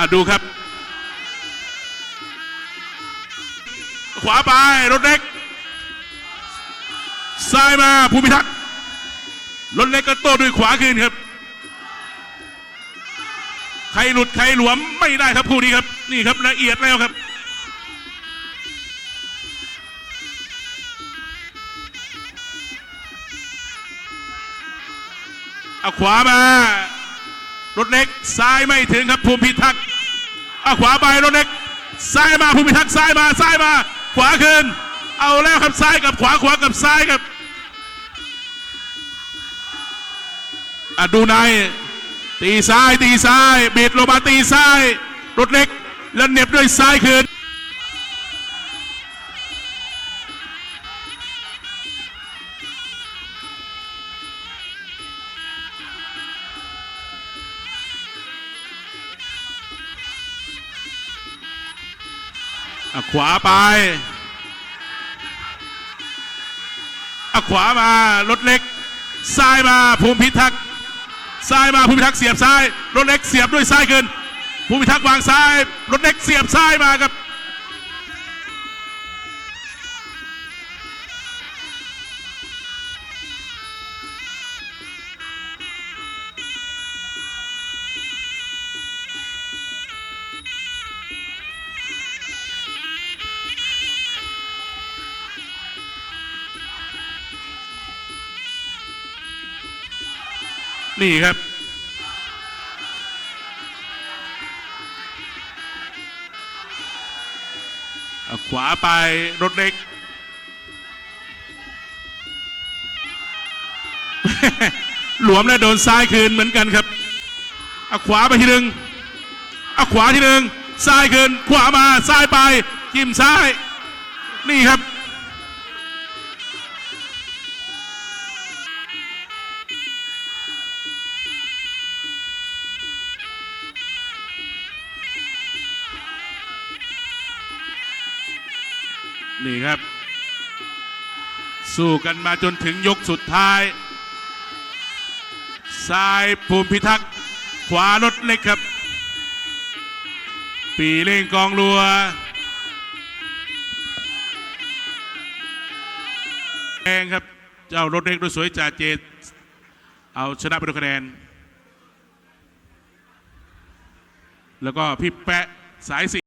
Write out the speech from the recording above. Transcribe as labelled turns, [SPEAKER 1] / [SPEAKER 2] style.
[SPEAKER 1] อะดูครับ ขวาไปรถเล็กซ้ายมาภูมิทักษ์รถเล็กก็โต้ด้วยขวาคืนครับ ใครหลุดใครหลวมไม่ได้ครับคู่นี้ครับ นี่ครับละเอียดแล้วครับเอาขวามา รถเล็กซ้ายไม่ถึงครับภูมิพิทักษ์เอาขวาไปรถเล็กซ้ายมาภูมิพิทักษ์ซ้ายมาซ้ายมา ขวาคืนเอาแล้วครับซ้ายกับขวาขวากับซ้ายครับอดูในตีซ้ายตีซ้ายบิดลงมาตีซ้ายรถเล็กแล้วเหน็บด้วยซ้ายคืน ขวาไปอขวามารถเล็ก ซ้ายมาภูมิพิทักษ์ ซ้ายมาภูมิพิทักษ์เสียบซ้าย รถเล็กเสียบด้วยซ้ายเกินภูมิพิทักษ์วางซ้าย รถเล็กเสียบซ้ายมาครับ นี่ครับ ขวาไปรถเล็ก หลวมแล้วโดนซ้ายคืนเหมือนกันครับเอาขวาไปทีหนึ่งเอาขวาทีหนึ่งซ้ายคืน ขวามาซ้ายไปจิ้มซ้าย นี่ครับ นี่ครับ สู้กันมาจนถึงยกสุดท้าย ซ้ายภูมิพิทักษ์ ขวารถเล็กครับ ปีเล่งกองรัวแดงครับ เจ้ารถเล็กด้วยสวยจ่าเจตเอาชนะไปด้วยคะแนน แล้วก็พี่แปะสายสี